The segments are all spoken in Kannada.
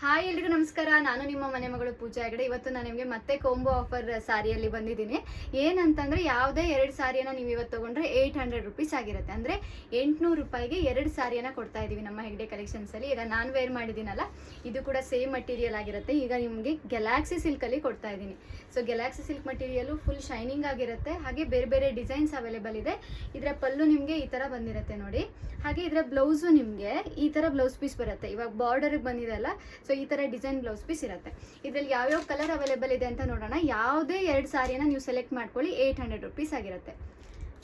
ಹಾಯ್ ಎಲ್ರಿಗೂ ನಮಸ್ಕಾರ. ನಾನು ನಿಮ್ಮ ಮನೆ ಮಗಳು ಪೂಜಾ ಹೆಗಡೆ. ಇವತ್ತು ನಾನು ನಿಮಗೆ ಮತ್ತೆ ಕೋಂಬೋ ಆಫರ್ ಸಾರಿಯಲ್ಲಿ ಬಂದಿದ್ದೀನಿ. ಏನಂತಂದ್ರೆ ಯಾವುದೇ ಎರಡು ಸಾರಿಯನ್ನ ನೀವು ಇವತ್ತು ತೊಗೊಂಡ್ರೆ ಏಯ್ಟ್ ಹಂಡ್ರೆಡ್ ರುಪೀಸ್ ಆಗಿರುತ್ತೆ. ಅಂದ್ರೆ ಎಂಟ್ನೂರು ರೂಪಾಯಿಗೆ ಎರಡು ಸಾರಿಯನ್ನ ಕೊಡ್ತಾ ಇದೀವಿ ನಮ್ಮ ಹೆಗ್ಡೆ ಕಲೆಕ್ಷನ್ಸಲ್ಲಿ ಈಗ ನಾನು ವೇರ್ ಮಾಡಿದ್ದೀನಲ್ಲ, ಇದು ಕೂಡ ಸೇಮ್ ಮಟೀರಿಯಲ್ ಆಗಿರುತ್ತೆ. ಈಗ ನಿಮಗೆ ಗೆಲಾಕ್ಸಿ ಸಿಲ್ಕ್ ಅಲ್ಲಿ ಕೊಡ್ತಾ ಇದ್ದೀನಿ. So galaxy silk material full shining ಆಗಿರುತ್ತೆ. ಹಾಗೆ ಬೇರೆ ಬೇರೆ ಡಿಸೈನ್ಸ್ ಅವೈಲೇಬಲ್ ಇದೆ. ಇದರ ಪಲ್ಲು ನಿಮಗೆ ಈ ತರ ಬಂದಿರುತ್ತೆ ನೋಡಿ. ಹಾಗೆ ಇದರ ಬ್ಲೌಸು ನಿಮಗೆ ಈ ತರ ಬ್ಲೌಸ್ ಪೀಸ್ ಬರುತ್ತೆ. ಇವಾಗ ಬಾರ್ಡರ್ಗೆ ಬಂದಿದೆ ಅಲ್ಲ ಸೊ ಈ ತರ ಡಿಸೈನ್ ಬ್ಲೌಸ್ ಪೀಸ್ ಇರುತ್ತೆ. ಇದರಲ್ಲಿ ಯಾವ್ಯಾವ ಕಲರ್ ಅವೈಲೇಬಲ್ ಇದೆ ಅಂತ ನೋಡೋಣ. ಯಾವುದೇ ಎರಡು ಸಾರಿಯನ್ನ ನೀವು ಸೆಲೆಕ್ಟ್ ಮಾಡ್ಕೊಳ್ಳಿ ಏಯ್ಟ್ ಹಂಡ್ರೆಡ್ ರುಪೀಸ್ ಆಗಿರುತ್ತೆ.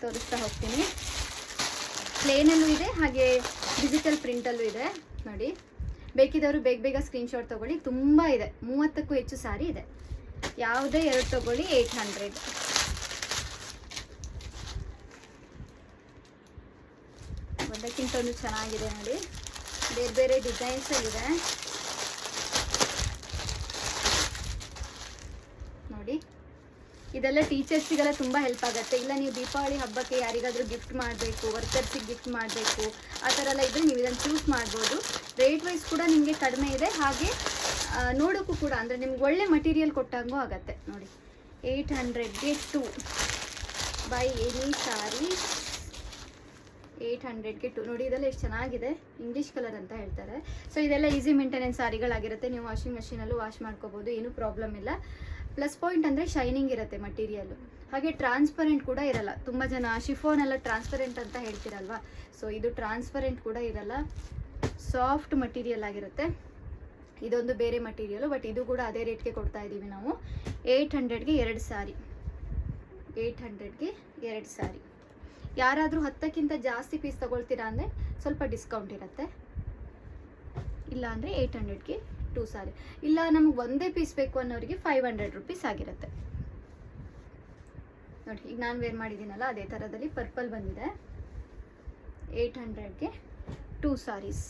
ತೋರಿಸ್ತಾ ಹೋಗ್ತೀನಿ. ಪ್ಲೇನಲ್ಲೂ ಇದೆ, ಹಾಗೆ ಡಿಜಿಟಲ್ ಪ್ರಿಂಟಲ್ಲೂ ಇದೆ. ನೋಡಿ. ಬೇಕಿದ್ದವರು ಬೇಗ ಬೇಗ ಸ್ಕ್ರೀನ್ಶಾಟ್ ತಗೊಳ್ಳಿ. ತುಂಬ ಇದೆ. ಮೂವತ್ತಕ್ಕೂ ಹೆಚ್ಚು ಸಾರಿ ಇದೆ. ಯಾವುದೇ ಎರಡು ತಗೊಳ್ಳಿ ಏಯ್ಟ್ ಹಂಡ್ರೆಡ್ ಒಂದಕ್ಕಿಂತ ಒಂದು ಚೆನ್ನಾಗಿದೆ ನೋಡಿ. ಬೇರೆ ಬೇರೆ ಡಿಸೈನ್ಸ್ ಇದೆ ನೋಡಿ ಇದೆಲ್ಲ ಟೀಚರ್ಸಿಗೆಲ್ಲ ತುಂಬ ಹೆಲ್ಪ್ ಆಗುತ್ತೆ. ಇಲ್ಲ ನೀವು ದೀಪಾವಳಿ ಹಬ್ಬಕ್ಕೆ ಯಾರಿಗಾದರೂ ಗಿಫ್ಟ್ ಮಾಡಬೇಕು ವರ್ಕರ್ಸಿಗೆ ಗಿಫ್ಟ್ ಮಾಡಬೇಕು, ಆ ಥರ ಎಲ್ಲ ಇದ್ದರೆ ನೀವು ಇದನ್ನು ಚೂಸ್ ಮಾಡ್ಬೋದು. ರೇಟ್ ವೈಸ್ ಕೂಡ ನಿಮಗೆ ಕಡಿಮೆ ಇದೆ. ಹಾಗೆ ನೋಡೋಕ್ಕೂ ಕೂಡ, ಅಂದರೆ ನಿಮ್ಗೆ ಒಳ್ಳೆ ಮಟೀರಿಯಲ್ ಕೊಟ್ಟಂಗೂ ಆಗುತ್ತೆ. ನೋಡಿ eight ಹಂಡ್ರೆಡ್ಗೆ to buy any sari eight ಹಂಡ್ರೆಡ್ಗೆ to ನೋಡಿ, ಇದೆಲ್ಲ ಎಷ್ಟು ಚೆನ್ನಾಗಿದೆ. ಇಂಗ್ಲೀಷ್ ಕಲರ್ ಅಂತ ಹೇಳ್ತಾರೆ. ಸೊ ಇದೆಲ್ಲ ಈಸಿ ಮೇಂಟೆನೆನ್ಸ್ ಸಾರಿಗಳಾಗಿರುತ್ತೆ. ನೀವು ವಾಷಿಂಗ್ ಮಷೀನಲ್ಲೂ ವಾಶ್ ಮಾಡ್ಕೋಬೋದು. ಏನೂ ಪ್ರಾಬ್ಲಮ್ ಇಲ್ಲ. ಪ್ಲಸ್ ಪಾಯಿಂಟ್ ಅಂದರೆ ಶೈನಿಂಗ್ ಇರುತ್ತೆ ಮಟೀರಿಯಲ್ಲು ಹಾಗೆ ಟ್ರಾನ್ಸ್ಪರೆಂಟ್ ಕೂಡ ಇರಲ್ಲ. ತುಂಬ ಜನ ಶಿಫೋನ್ ಎಲ್ಲ ಟ್ರಾನ್ಸ್ಪರೆಂಟ್ ಅಂತ ಹೇಳ್ತಿರಲ್ವಾ? ಸೊ ಇದು ಟ್ರಾನ್ಸ್ಪರೆಂಟ್ ಕೂಡ ಇರಲ್ಲ. ಸಾಫ್ಟ್ ಮಟೀರಿಯಲ್ ಆಗಿರುತ್ತೆ. ಇದೊಂದು ಬೇರೆ ಮಟೀರಿಯಲು ಬಟ್ ಇದು ಕೂಡ ಅದೇ ರೇಟ್ಗೆ ಕೊಡ್ತಾ ಇದ್ದೀವಿ ನಾವು. ಏಯ್ಟ್ ಹಂಡ್ರೆಡ್ಗೆ ಎರಡು ಸಾರಿ. ಏಯ್ಟ್ ಹಂಡ್ರೆಡ್ಗೆ ಎರಡು ಸಾರಿ. ಯಾರಾದರೂ ಹತ್ತಕ್ಕಿಂತ ಜಾಸ್ತಿ ಪೀಸ್ ತಗೊಳ್ತೀರಾ ಅಂದರೆ ಸ್ವಲ್ಪ ಡಿಸ್ಕೌಂಟ್ ಇರುತ್ತೆ. ಇಲ್ಲ ಅಂದರೆ ಏಯ್ಟ್ ಹಂಡ್ರೆಡ್ಗೆ ಟೂ ಸಾರಿ ಇಲ್ಲ, ನಮ್ಗೆ ಒಂದೇ ಪೀಸ್ ಬೇಕು ಅನ್ನೋರಿಗೆ ಫೈವ್ ಹಂಡ್ರೆಡ್ ರುಪೀಸ್ ಆಗಿರುತ್ತೆ. ನೋಡಿ, ಈಗ ನಾನು ವೇರ್ ಮಾಡಿದ್ದೀನಲ್ಲ, ಅದೇ ಥರದಲ್ಲಿ ಪರ್ಪಲ್ ಬಂದಿದೆ. ಏಯ್ಟ್ ಹಂಡ್ರೆಡ್ಗೆ ಟೂ ಸಾರೀಸ್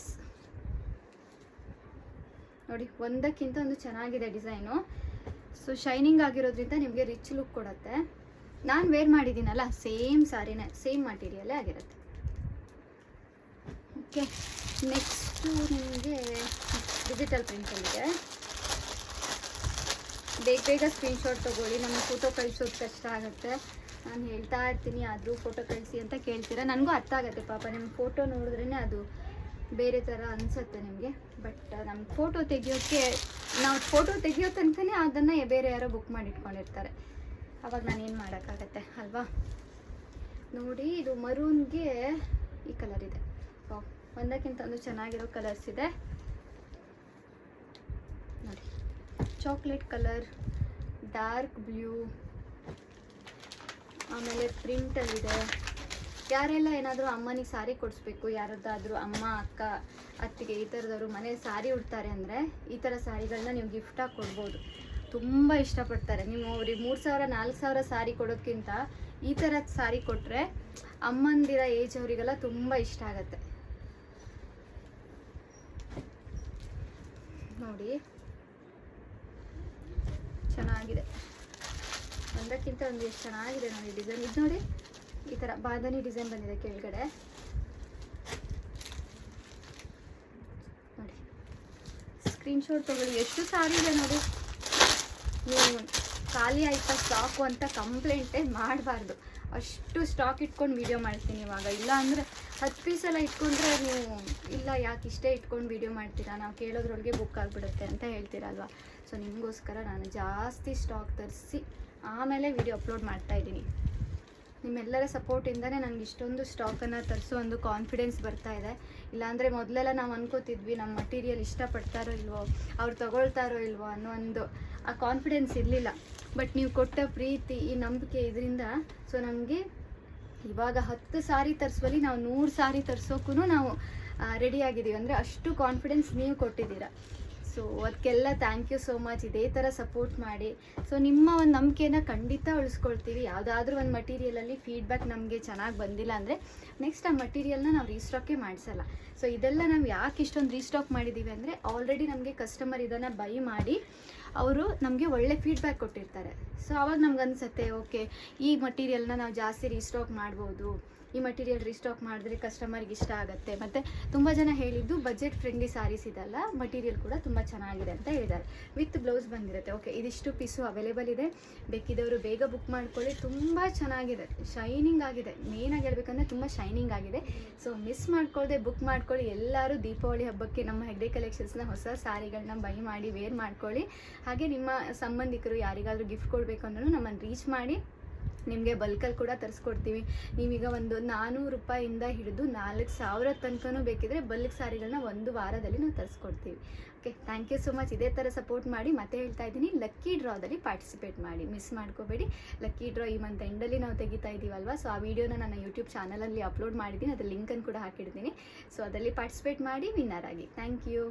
ನೋಡಿ, ಒಂದಕ್ಕಿಂತ ಒಂದು ಚೆನ್ನಾಗಿದೆ ಡಿಸೈನು. ಸೊ ಶೈನಿಂಗ್ ಆಗಿರೋದ್ರಿಂದ ನಿಮಗೆ ರಿಚ್ ಲುಕ್ ಕೊಡುತ್ತೆ. ನಾನು ವೇರ್ ಮಾಡಿದ್ದೀನಲ್ಲ ಸೇಮ್ ಸಾರಿನೇ ಸೇಮ್ ಮಟೀರಿಯಲ್ಲೇ ಆಗಿರುತ್ತೆ. ಓಕೆ ನೆಕ್ಸ್ಟು ನಿಮಗೆ ಡಿಜಿಟಲ್ ಪ್ರಿಂಟಲ್ಲಿದೆ ಬೇಗ ಬೇಗ ಸ್ಕ್ರೀನ್ಶಾಟ್ ತೊಗೊಳ್ಳಿ ನಮಗೆ ಫೋಟೋ ಕಳಿಸೋದು ಕಷ್ಟ ಆಗುತ್ತೆ. ನಾನು ಹೇಳ್ತಾ ಇರ್ತೀನಿ, ಆದರೂ ಫೋಟೋ ಕಳಿಸಿ ಅಂತ ಕೇಳ್ತೀರಾ? ನನಗೂ ಅರ್ಥ ಆಗುತ್ತೆ ಪಾಪ ನಿಮ್ಮ ಫೋಟೋ ನೋಡಿದ್ರೇ ಅದು ಬೇರೆ ಥರ ಅನಿಸುತ್ತೆ ನಿಮಗೆ. ಬಟ್ ನಮ್ಮ ಫೋಟೋ ತೆಗಿಯೋಕ್ಕೆ ನಾವು ಫೋಟೋ ತೆಗಿಯೋ ತನಕನೇ ಅದನ್ನು ಬೇರೆ ಯಾರೋ ಬುಕ್ ಮಾಡಿಟ್ಕೊಂಡಿರ್ತಾರೆ. ಅವಾಗ ನಾನು ಏನು ಮಾಡೋಕ್ಕಾಗತ್ತೆ, ಅಲ್ವಾ? ನೋಡಿ, ಇದು ಮರೂನ್ಗೆ ಈ ಕಲರ್ ಇದೆ. ಓ ಒಂದಕ್ಕಿಂತ ಒಂದು ಚೆನ್ನಾಗಿರೋ ಕಲರ್ಸ್ ಇದೆ. ನೋಡಿ ಚಾಕ್ಲೇಟ್ ಕಲರ್ ಡಾರ್ಕ್ ಬ್ಲೂ ಆಮೇಲೆ ಪ್ರಿಂಟಲ್ಲಿದೆ ಯಾರೆಲ್ಲ ಏನಾದರೂ ಅಮ್ಮನಿಗೆ ಸಾರಿ ಕೊಡಿಸ್ಬೇಕು, ಯಾರದ್ದಾದರೂ ಅಮ್ಮ, ಅಕ್ಕ, ಅತ್ತಿಗೆ ಈ ಥರದವರು ಮನೇಲಿ ಸಾರಿ ಉಡ್ತಾರೆ ಅಂದರೆ ಈ ಥರ ಸಾರಿಗಳನ್ನ ನೀವು ಗಿಫ್ಟಾಗಿ ಕೊಡ್ಬೋದು. ತುಂಬ ಇಷ್ಟಪಡ್ತಾರೆ. ನೀವು ಅವ್ರಿಗೆ ಮೂರು ಸಾವಿರ, ನಾಲ್ಕು ಸಾವಿರ ಸಾರಿ ಕೊಡೋಕ್ಕಿಂತ ಈ ಥರ ಸಾರಿ ಕೊಟ್ಟರೆ ಅಮ್ಮಂದಿರ ಏಜ್ ಅವರಿಗೆಲ್ಲ ತುಂಬ ಇಷ್ಟ ಆಗುತ್ತೆ. ನೋಡಿ. ಚೆನ್ನಾಗಿದೆ. ಒಂದಕ್ಕಿಂತ ಒಂದು ಎಷ್ಟು ಚೆನ್ನಾಗಿದೆ ನೋಡಿ ಡಿಸೈನ್ ಇದು ನೋಡಿ, ಈ ಥರ ಬಾಂಧನಿ ಡಿಸೈನ್ ಬಂದಿದೆ ಕೆಳಗಡೆ. ನೋಡಿ. ಸ್ಕ್ರೀನ್ಶಾಟ್ ತಗೊಳ್ಳಿ. ಎಷ್ಟು ಸಾರಿ ಇದೆ ನೋಡಿ. ನೀವು ಖಾಲಿ ಆಯ್ತಾ ಸ್ಟಾಕು ಅಂತ ಕಂಪ್ಲೇಂಟೇ ಮಾಡಬಾರ್ದು. ಅಷ್ಟು ಸ್ಟಾಕ್ ಇಟ್ಕೊಂಡು ವಿಡಿಯೋ ಮಾಡ್ತೀನಿ ಇವಾಗ. ಇಲ್ಲ ಅಂದರೆ ಹತ್ತು ಪೀಸ್ ಎಲ್ಲ ಇಟ್ಕೊಂಡ್ರೆ ನೀವು, ಇಲ್ಲ, ಯಾಕೆ ಇಷ್ಟೇ ಇಟ್ಕೊಂಡು ವೀಡಿಯೋ ಮಾಡ್ತೀರಾ? ನಾವು ಕೇಳೋದ್ರೊಳಗೆ ಬುಕ್ ಆಗಿಬಿಡುತ್ತೆ ಅಂತ ಹೇಳ್ತೀರಲ್ವಾ? ಸೊ ನಿಮಗೋಸ್ಕರ ನಾನು ಜಾಸ್ತಿ ಸ್ಟಾಕ್ ತರಿಸಿ, ಆಮೇಲೆ ವಿಡಿಯೋ ಅಪ್ಲೋಡ್ ಮಾಡ್ತಾ ಇದ್ದೀನಿ. ನಿಮ್ಮೆಲ್ಲರ ಸಪೋರ್ಟಿಂದನೇ ನನಗೆ ಇಷ್ಟೊಂದು ಸ್ಟಾಕನ್ನು ತರಿಸೋ ಒಂದು ಕಾನ್ಫಿಡೆನ್ಸ್ ಬರ್ತಾ ಇದೆ. ಇಲ್ಲಾಂದರೆ ಮೊದಲೆಲ್ಲ ನಾವು ಅನ್ಕೋತಿದ್ವಿ ನಮ್ಮ ಮಟೀರಿಯಲ್ ಇಷ್ಟಪಡ್ತಾರೋ ಇಲ್ವೋ, ಅವ್ರು ತಗೊಳ್ತಾರೋ ಇಲ್ವೋ ಅನ್ನೋ ಒಂದು ಆ ಕಾನ್ಫಿಡೆನ್ಸ್ ಇರಲಿಲ್ಲ. ಬಟ್ ನೀವು ಕೊಟ್ಟ ಪ್ರೀತಿ, ಈ ನಂಬಿಕೆ ಇದರಿಂದ ಸೊ ನಮಗೆ ಇವಾಗ ಹತ್ತು ಸಾರಿ ತರಿಸುವಲ್ಲಿ ನಾವು ನೂರು ಸಾರಿ ತರಿಸೋಕ್ಕೂ ನಾವು ರೆಡಿ ಆಗಿದ್ದೀವಿ. ಅಂದರೆ ಅಷ್ಟು ಕಾನ್ಫಿಡೆನ್ಸ್ ನೀವು ಕೊಟ್ಟಿದ್ದೀರಾ. ಸೊ ಅದಕ್ಕೆಲ್ಲ ಥ್ಯಾಂಕ್ ಯು ಸೋ ಮಚ್ ಇದೇ ಥರ ಸಪೋರ್ಟ್ ಮಾಡಿ. ಸೊ ನಿಮ್ಮ ಒಂದು ನಂಬಿಕೆನ ಖಂಡಿತ ಉಳಿಸ್ಕೊಳ್ತೀವಿ. ಯಾವುದಾದ್ರೂ ಒಂದು ಮಟೀರಿಯಲಲ್ಲಿ ಫೀಡ್ಬ್ಯಾಕ್ ನಮಗೆ ಚೆನ್ನಾಗಿ ಬಂದಿಲ್ಲ ಅಂದರೆ ನೆಕ್ಸ್ಟ್ ಆ ಮಟೀರಿಯಲ್ನ ನಾವು ರೀಸ್ಟಾಕೇ ಮಾಡಿಸಲ್ಲ. ಸೊ ಇದೆಲ್ಲ ನಾವು ಯಾಕೆ ಇಷ್ಟೊಂದು ರೀಸ್ಟಾಕ್ ಮಾಡಿದ್ದೀವಿ ಅಂದರೆ ಆಲ್ರೆಡಿ ನಮಗೆ ಕಸ್ಟಮರ್ ಇದನ್ನು ಬೈ ಮಾಡಿ ಅವರು ನಮಗೆ ಒಳ್ಳೆ ಫೀಡ್ಬ್ಯಾಕ್ ಕೊಟ್ಟಿರ್ತಾರೆ. ಸೊ ಅವಾಗ ನಮ್ಗೆ ಅನ್ಸುತ್ತೆ ಓಕೆ ಈ ಮಟೀರಿಯಲ್ನ ನಾವು ಜಾಸ್ತಿ ರೀಸ್ಟಾಕ್ ಮಾಡ್ಬೋದು. ಈ ಮಟೀರಿಯಲ್ ರೀಸ್ಟಾಕ್ ಮಾಡಿದ್ರೆ ಕಸ್ಟಮರ್ಗೆ ಇಷ್ಟ ಆಗುತ್ತೆ. ಮತ್ತು ತುಂಬ ಜನ ಹೇಳಿದ್ದು ಬಜೆಟ್ ಫ್ರೆಂಡ್ಲಿ ಸಾರೀಸ್ ಇದಲ್ಲ ಮಟೀರಿಯಲ್ ಕೂಡ ತುಂಬ ಚೆನ್ನಾಗಿದೆ ಅಂತ ಹೇಳಿದ್ದಾರೆ. ವಿತ್ ಬ್ಲೌಸ್ ಬಂದಿರುತ್ತೆ. ಓಕೆ ಇದಿಷ್ಟು ಪೀಸು ಅವೈಲೇಬಲ್ ಇದೆ. ಬೇಕಿದ್ದವರು ಬೇಗ ಬುಕ್ ಮಾಡ್ಕೊಳ್ಳಿ. ತುಂಬ ಚೆನ್ನಾಗಿದೆ. ಶೈನಿಂಗ್ ಆಗಿದೆ. ಮೇನಾಗಿ ಹೇಳ್ಬೇಕಂದ್ರೆ ತುಂಬ ಶೈನಿಂಗ್ ಆಗಿದೆ. ಸೊ ಮಿಸ್ ಮಾಡ್ಕೊಳ್ಳದೆ ಬುಕ್ ಮಾಡ್ಕೊಳ್ಳಿ. ಎಲ್ಲರೂ ದೀಪಾವಳಿ ಹಬ್ಬಕ್ಕೆ ನಮ್ಮ ಹೆಗ್ಡೆ ಕಲೆಕ್ಷನ್ಸ್ನ ಹೊಸ ಸಾರಿಗಳನ್ನ ಬೈ ಮಾಡಿ ವೇರ್ ಮಾಡ್ಕೊಳ್ಳಿ. ಹಾಗೆ ನಿಮ್ಮ ಸಂಬಂಧಿಕರು ಯಾರಿಗಾದರೂ ಗಿಫ್ಟ್ ಕೊಡಬೇಕು ಅಂದ್ರೂ ನಮ್ಮನ್ನು ರೀಚ್ ಮಾಡಿ. ನಿಮಗೆ ಬಲ್ಕಲ್ಲಿ ಕೂಡ ತರಿಸ್ಕೊಡ್ತೀವಿ. ನೀವೀಗ ಒಂದು ನಾನ್ನೂರು ರೂಪಾಯಿಂದ ಹಿಡಿದು ನಾಲ್ಕು ಸಾವಿರ ತನಕನೂ ಬೇಕಿದ್ರೆ ಬಲ್ಕ್ ಸಾರಿಗಳನ್ನ ಒಂದು ವಾರದಲ್ಲಿ ನಾವು ತರಿಸ್ಕೊಡ್ತೀವಿ. Okay thank you so much ಇದೇ ಥರ ಸಪೋರ್ಟ್ ಮಾಡಿ ಮತ್ತೆ ಹೇಳ್ತಾ ಇದ್ದೀನಿ. ಲಕ್ಕಿ ಡ್ರಾದಲ್ಲಿ ಪಾರ್ಟಿಸಿಪೇಟ್ ಮಾಡಿ. ಮಿಸ್ ಮಾಡ್ಕೋಬೇಡಿ. ಲಕ್ಕಿ ಡ್ರಾ ಈ ಮಂತ್ ಎಂಡಲ್ಲಿ ನಾವು ತೆಗಿತಾ ಇದ್ದೀವಲ್ವ ಸೊ ಆ ವಿಡಿಯೋನ ನನ್ನ ಯೂಟ್ಯೂಬ್ ಚಾನಲಲ್ಲಿ ಅಪ್ಲೋಡ್ ಮಾಡಿದ್ದೀನಿ. ಅದ್ರ ಲಿಂಕನ್ನು ಕೂಡ ಹಾಕಿಡ್ತೀನಿ. ಸೊ ಅದರಲ್ಲಿ ಪಾರ್ಟಿಸಿಪೇಟ್ ಮಾಡಿ ವಿನ್ನರ್ ಆಗಿ. Thank you